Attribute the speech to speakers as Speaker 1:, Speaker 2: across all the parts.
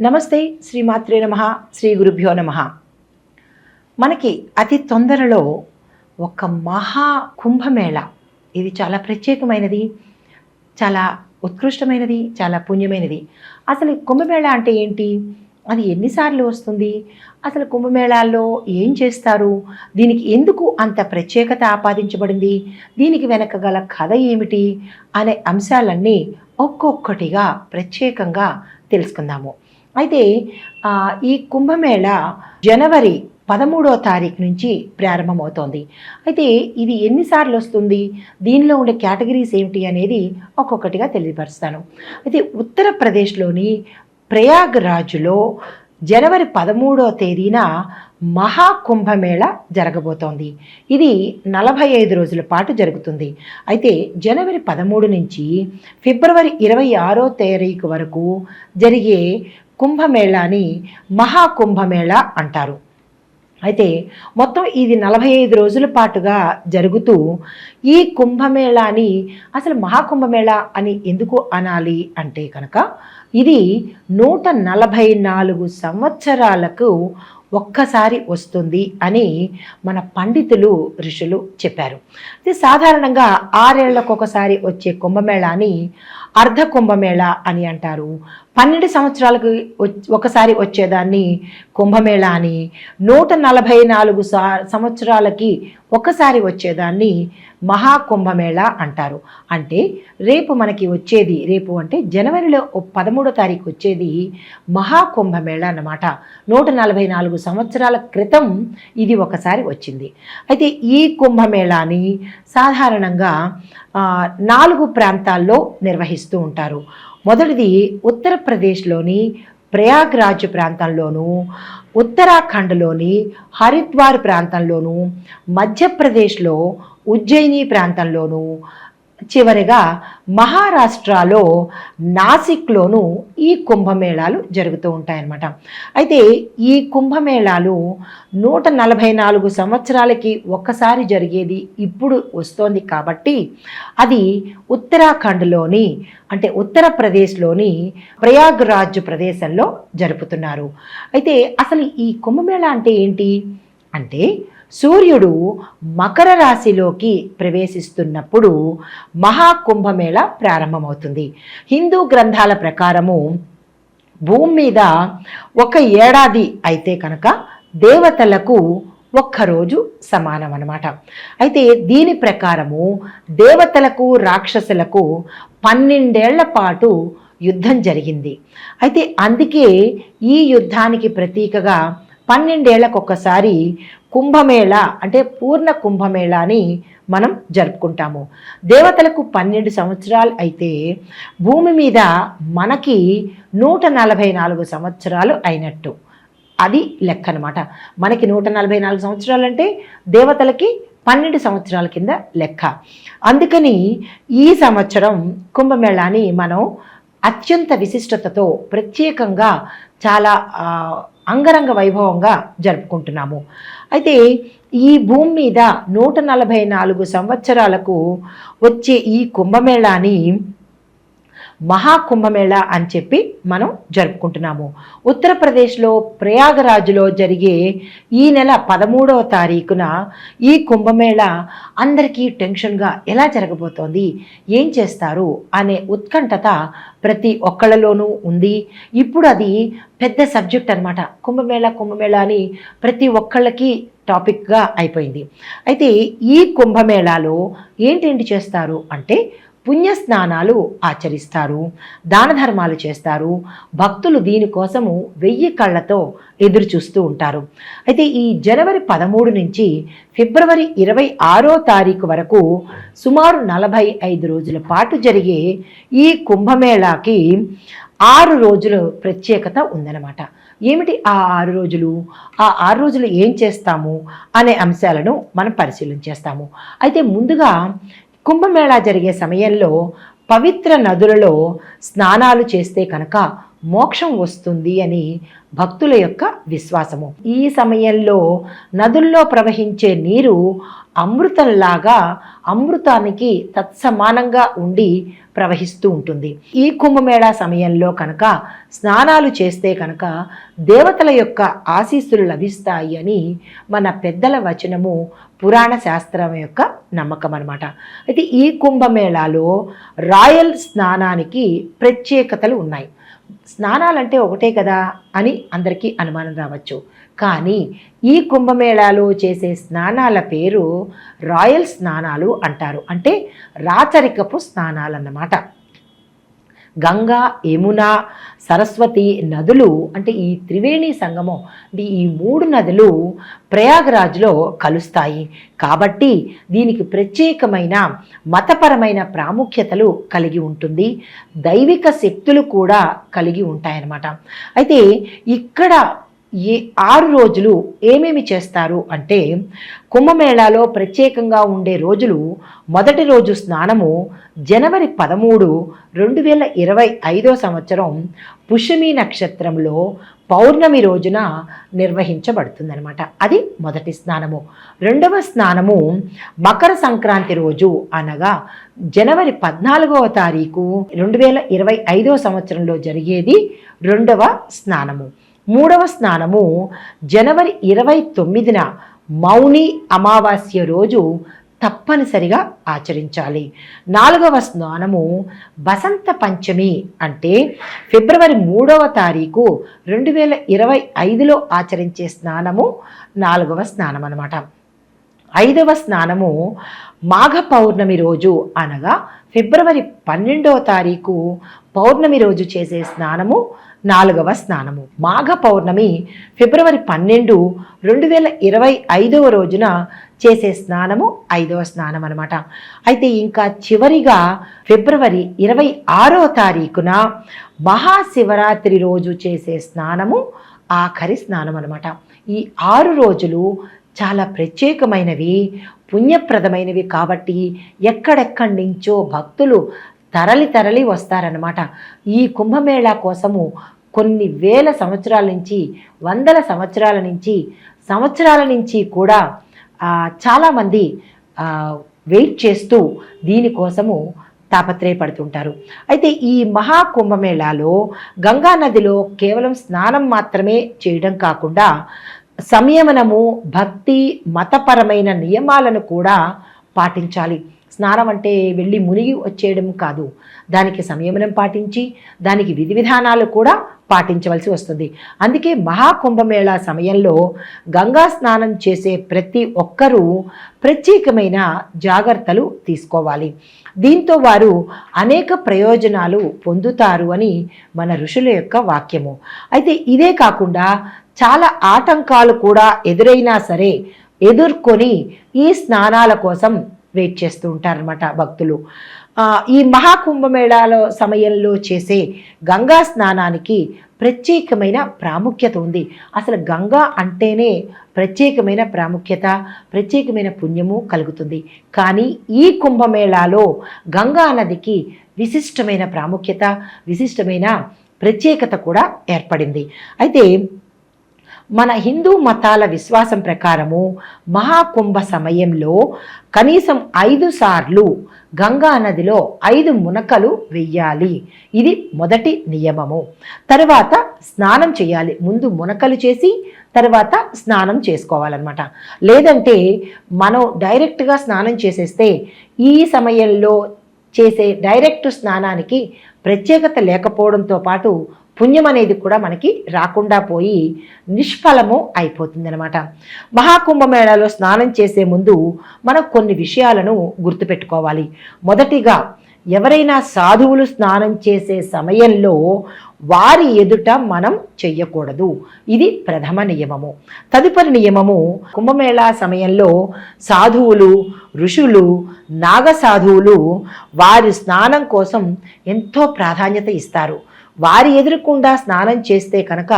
Speaker 1: నమస్తే శ్రీమాత్రే నమ శ్రీ గురుభ్యో నమ. మనకి అతి తొందరలో ఒక మహా కుంభమేళ. ఇది చాలా ప్రత్యేకమైనది చాలా ఉత్కృష్టమైనది చాలా పుణ్యమైనది. అసలు కుంభమేళ అంటే ఏంటి? అది ఎన్నిసార్లు వస్తుంది? అసలు కుంభమేళాల్లో ఏం చేస్తారు? దీనికి ఎందుకు అంత ప్రత్యేకత ఆపాదించబడింది? దీనికి వెనక గల కథ ఏమిటి? అనే అంశాలన్నీ ఒక్కొక్కటిగా ప్రత్యేకంగా తెలుసుకుందాము. అయితే ఈ కుంభమేళ జనవరి పదమూడో తారీఖు నుంచి ప్రారంభమవుతోంది. అయితే ఇది ఎన్నిసార్లు వస్తుంది దీనిలో ఉండే కేటగిరీస్ ఏమిటి అనేది ఒక్కొక్కటిగా తెలియపరుస్తాను. అయితే ఉత్తరప్రదేశ్లోని ప్రయాగ్రాజ్లో జనవరి పదమూడో తేదీన మహాకుంభమేళ జరగబోతోంది. ఇది నలభై ఐదు రోజుల పాటు జరుగుతుంది. అయితే జనవరి పదమూడు నుంచి ఫిబ్రవరి ఇరవై ఆరో తారీఖు వరకు జరిగే కుంభమేళాని మహాకుంభమేళ అంటారు. అయితే మొత్తం ఇది నలభై ఐదు రోజుల పాటుగా జరుగుతూ ఈ కుంభమేళాని అసలు మహాకుంభమేళ అని ఎందుకు అనాలి అంటే కనుక ఇది నూట నలభై నాలుగు సంవత్సరాలకు ఒక్కసారి వస్తుంది అని మన పండితులు ఋషులు చెప్పారు. ఇది సాధారణంగా ఆరేళ్ళకు ఒకసారి వచ్చే కుంభమేళాని అర్ధ కుంభమేళ అని అంటారు. పన్నెండు సంవత్సరాలకు ఒకసారి వచ్చేదాన్ని కుంభమేళ అని. నూట నలభై నాలుగు సా- సంవత్సరాలకి ఒకసారి వచ్చేదాన్ని మహాకుంభమేళ అంటారు. అంటే రేపు మనకి వచ్చేది రేపు అంటే జనవరిలో పదమూడో తారీఖు వచ్చేది మహాకుంభమేళ అన్నమాట. నూట నలభై నాలుగు సంవత్సరాల క్రితం ఇది ఒకసారి వచ్చింది. అయితే ఈ కుంభమేళాని సాధారణంగా నాలుగు ప్రాంతాల్లో నిర్వహిస్తారు. నిర్వహిస్తూ ఉంటారు. మొదటిది ఉత్తరప్రదేశ్లోని ప్రయాగ్రాజ్ ప్రాంతంలోనూ ఉత్తరాఖండ్లోని హరిద్వార్ ప్రాంతంలోనూ మధ్యప్రదేశ్లో ఉజ్జయిని ప్రాంతంలోనూ చివరిగా మహారాష్ట్రలో నాసిక్లోను ఈ కుంభమేళాలు జరుగుతూ ఉంటాయన్నమాట. అయితే ఈ కుంభమేళాలు నూట నలభై నాలుగు సంవత్సరాలకి ఒక్కసారి జరిగేది ఇప్పుడు వస్తోంది కాబట్టి అది ఉత్తరాఖండ్లోని అంటే ఉత్తరప్రదేశ్లోని ప్రయాగ్రాజ్ ప్రదేశంలో జరుపుతున్నారు. అయితే అసలు ఈ కుంభమేళ అంటే ఏంటి? అంటే సూర్యుడు మకర రాశిలోకి ప్రవేశిస్తున్నప్పుడు మహాకుంభమేళ ప్రారంభమవుతుంది. హిందూ గ్రంథాల ప్రకారము భూమి మీద ఒక ఏడాది అయితే కనుక దేవతలకు ఒక్కరోజు సమానం అన్నమాట అయితే దీని ప్రకారము దేవతలకు రాక్షసులకు పన్నెండేళ్ళ పాటు యుద్ధం జరిగింది. అయితే అందుకే ఈ యుద్ధానికి ప్రతీకగా పన్నెండేళ్ళకు ఒక్కసారి కుంభమేళ అంటే పూర్ణ కుంభమేళాని మనం జరుపుకుంటాము. దేవతలకు పన్నెండు సంవత్సరాలు అయితే భూమి మీద మనకి నూట నలభై నాలుగు సంవత్సరాలు అయినట్టు. అది లెక్క అనమాట మనకి నూట నలభై నాలుగు సంవత్సరాలు అంటే దేవతలకి పన్నెండు సంవత్సరాల కింద లెక్క. అందుకని ఈ సంవత్సరం కుంభమేళాని మనం అత్యంత విశిష్టతతో ప్రత్యేకంగా చాలా అంగరంగ వైభవంగా జరుపుకుంటున్నాము. అయితే ఈ భూమి మీద నూట నలభై నాలుగు సంవత్సరాలకు వచ్చే ఈ కుంభమేళాని మహాకుంభమేళ అని చెప్పి మనం జరుపుకుంటున్నాము. ఉత్తరప్రదేశ్లో ప్రయాగరాజులో జరిగే ఈ నెల పదమూడవ తారీఖున ఈ కుంభమేళ అందరికీ టెన్షన్గా ఎలా జరగబోతోంది? ఏం చేస్తారు? అనే ఉత్కంఠత ప్రతి ఒక్కళ్ళలోనూ ఉంది. ఇప్పుడు అది పెద్ద సబ్జెక్ట్ అన్నమాట. కుంభమేళ కుంభమేళ అని ప్రతి ఒక్కళ్ళకి టాపిక్గా అయిపోయింది. అయితే ఈ కుంభమేళాలో ఏంటేంటి చేస్తారు అంటే పుణ్యస్నానాలు ఆచరిస్తారు దాన ధర్మాలు చేస్తారు. భక్తులు దీనికోసము వెయ్యి కళ్ళతో ఎదురు చూస్తూ ఉంటారు. అయితే ఈ జనవరి పదమూడు నుంచి ఫిబ్రవరి ఇరవై ఆరో తారీఖు వరకు సుమారు నలభై ఐదు రోజుల పాటు జరిగే ఈ కుంభమేళాకి ఆరు రోజుల ప్రత్యేకత ఉందన్నమాట. ఏమిటి ఆ ఆరు రోజులు? ఆ ఆరు రోజులు ఏం చేస్తాము? అనే అంశాలను మనం పరిశీలన చేస్తాము. అయితే ముందుగా కుంభమేళా జరిగే సమయంలో పవిత్ర నదులలో స్నానాలు చేస్తే కనుక మోక్షం వస్తుంది అని భక్తుల యొక్క విశ్వాసము. ఈ సమయంలో నదుల్లో ప్రవహించే నీరు అమృతంలాగా అమృతానికి తత్సమానంగా ఉండి ప్రవహిస్తూ ఉంటుంది. ఈ కుంభమేళా సమయంలో కనుక స్నానాలు చేస్తే కనుక దేవతల యొక్క ఆశీస్సులు లభిస్తాయి అని మన పెద్దల వచనము పురాణ శాస్త్రం యొక్క నమ్మకం అనమాట అయితే ఈ కుంభమేళాలో రాయల్ స్నానానికి ప్రత్యేకతలు ఉన్నాయి. స్నానాలంటే ఒకటే కదా అని అందరికీ అనుమానం రావచ్చు. కానీ ఈ కుంభమేళాలో చేసే స్నానాల పేరు రాయల్ స్నానాలు అంటారు. అంటే రాచరికపు స్నానాలు అన్నమాట గంగా యమున సరస్వతి నదులు అంటే ఈ త్రివేణి సంగమం అంటే ఈ మూడు నదులు ప్రయాగరాజ్లో కలుస్తాయి. కాబట్టి దీనికి ప్రత్యేకమైన మతపరమైన ప్రాముఖ్యతలు కలిగి ఉంటుంది. దైవిక శక్తులు కూడా కలిగి ఉంటాయన్నమాట. అయితే ఇక్కడ ఈ ఆరు రోజులు ఏమేమి చేస్తారు అంటే కుంభమేళాలో ప్రత్యేకంగా ఉండే రోజులు మొదటి రోజు స్నానము జనవరి పదమూడు రెండు వేల ఇరవై ఐదో సంవత్సరం పుష్యమి నక్షత్రంలో పౌర్ణమి రోజున నిర్వహించబడుతుందనమాట అది మొదటి స్నానము. రెండవ స్నానము మకర సంక్రాంతి రోజు అనగా జనవరి పద్నాలుగవ తారీఖు రెండు వేల ఇరవై ఐదో సంవత్సరంలో జరిగేది రెండవ స్నానము. మూడవ స్నానము జనవరి ఇరవై తొమ్మిదిన మౌని అమావాస్య రోజు తప్పనిసరిగా ఆచరించాలి. నాలుగవ స్నానము వసంత పంచమి అంటే ఫిబ్రవరి మూడవ తారీఖు రెండు వేల ఇరవై ఐదులో ఆచరించే స్నానము నాలుగవ స్నానం అన్నమాట ఐదవ స్నానము మాఘ పౌర్ణమి రోజు అనగా ఫిబ్రవరి పన్నెండవ తారీఖు పౌర్ణమి రోజు చేసే స్నానము నాలుగవ స్నానము. మాఘ పౌర్ణమి ఫిబ్రవరి పన్నెండు రెండు వేల ఇరవై ఐదవ రోజున చేసే స్నానము ఐదవ స్నానం అనమాట అయితే ఇంకా చివరిగా ఫిబ్రవరి ఇరవై ఆరో తారీఖున మహాశివరాత్రి రోజు చేసే స్నానము ఆఖరి స్నానం అనమాట ఈ ఆరు రోజులు చాలా ప్రత్యేకమైనవి పుణ్యప్రదమైనవి కాబట్టి ఎక్కడెక్కడి నుంచో భక్తులు తరలి తరలి వస్తారనమాట ఈ కుంభమేళా కోసము కొన్ని వేల సంవత్సరాల నుంచి వందల సంవత్సరాల నుంచి సంవత్సరాల నుంచి కూడా చాలామంది వెయిట్ చేస్తూ దీనికోసము తాపత్రయపడుతుంటారు. అయితే ఈ మహాకుంభమేళాలో గంగా నదిలో కేవలం స్నానం మాత్రమే చేయడం కాకుండా సంయమనము భక్తి మతపరమైన నియమాలను కూడా పాటించాలి. స్నానం అంటే వెళ్ళి మునిగి వచ్చేయడం కాదు. దానికి సంయమనం పాటించి దానికి విధి విధానాలు కూడా పాటించవలసి వస్తుంది. అందుకే మహాకుంభమేళా సమయంలో గంగా స్నానం చేసే ప్రతి ఒక్కరూ ప్రత్యేకమైన జాగ్రత్తలు తీసుకోవాలి. దీంతో వారు అనేక ప్రయోజనాలు పొందుతారు అని మన ఋషుల యొక్క వాక్యము. అయితే ఇదే కాకుండా చాలా ఆటంకాలు కూడా ఎదురైనా సరే ఎదుర్కొని ఈ స్నానాల కోసం వెయిట్ చేస్తూ ఉంటారనమాట భక్తులు. ఈ మహాకుంభమేళాలో సమయంలో చేసే గంగా స్నానానికి ప్రత్యేకమైన ప్రాముఖ్యత ఉంది. అసలు గంగా అంటేనే ప్రత్యేకమైన ప్రాముఖ్యత ప్రత్యేకమైన పుణ్యము కలుగుతుంది. కానీ ఈ కుంభమేళాలో గంగా నదికి విశిష్టమైన ప్రాముఖ్యత విశిష్టమైన ప్రత్యేకత కూడా ఏర్పడింది. అయితే మన హిందూ మతాల విశ్వాసం ప్రకారము మహాకుంభ సమయంలో కనీసం ఐదు సార్లు గంగా నదిలో ఐదు మునకలు వెయ్యాలి ఇది మొదటి నియమము. తర్వాత స్నానం చేయాలి. ముందు మునకలు చేసి తర్వాత స్నానం చేసుకోవాలన్నమాట. లేదంటే మనం డైరెక్ట్గా స్నానం చేసేస్తే ఈ సమయంలో చేసే డైరెక్ట్ స్నానానికి ప్రత్యేకత లేకపోవడంతో పాటు పుణ్యం అనేది కూడా మనకి రాకుండా పోయి నిష్ఫలము అయిపోతుంది అనమాట మహాకుంభమేళాలో స్నానం చేసే ముందు మనం కొన్ని విషయాలను గుర్తుపెట్టుకోవాలి. మొదటిగా ఎవరైనా సాధువులు స్నానం చేసే సమయంలో వారి ఎదుట మనం చెయ్యకూడదు. ఇది ప్రథమ నియమము. తదుపరి నియమము కుంభమేళా సమయంలో సాధువులు ఋషులు నాగ సాధువులు వారి స్నానం కోసం ఎంతో ప్రాధాన్యత ఇస్తారు. వారి ఎదురకుండా స్నానం చేస్తే కనుక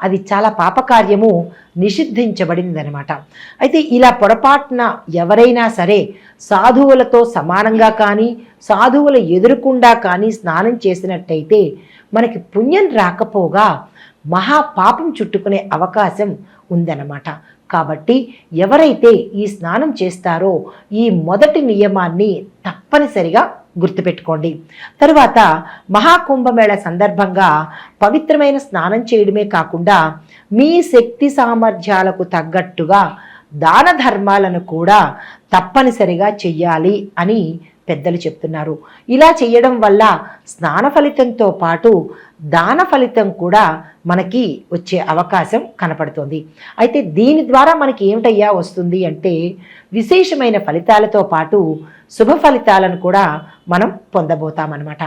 Speaker 1: అది చాలా పాపకార్యము నిషిద్ధించబడిందనమాట అయితే ఇలా పొరపాటున ఎవరైనా సరే సాధువులతో సమానంగా కానీ సాధువుల ఎదురుకుండా కానీ స్నానం చేసినట్టయితే మనకి పుణ్యం రాకపోగా మహా పాపం చుట్టుకునే అవకాశం ఉందన్నమాట. కాబట్టి ఎవరైతే ఈ స్నానం చేస్తారో ఈ మొదటి నియమాన్ని తప్పనిసరిగా గుర్తుపెట్టుకోండి. తరువాత మహాకుంభమేళ సందర్భంగా పవిత్రమైన స్నానం చేయడమే కాకుండా మీ శక్తి సామర్థ్యాలకు తగ్గట్టుగా దాన ధర్మాలను కూడా తప్పనిసరిగా చెయ్యాలి అని పెద్దలు చెప్తున్నారు. ఇలా చేయడం వల్ల స్నాన ఫలితంతో పాటు దాన ఫలితం కూడా మనకి వచ్చే అవకాశం కనపడుతుంది. అయితే దీని ద్వారా మనకి ఏమిటయ్యా వస్తుంది అంటే విశేషమైన ఫలితాలతో పాటు శుభ ఫలితాలను కూడా మనం పొందబోతామన్నమాట.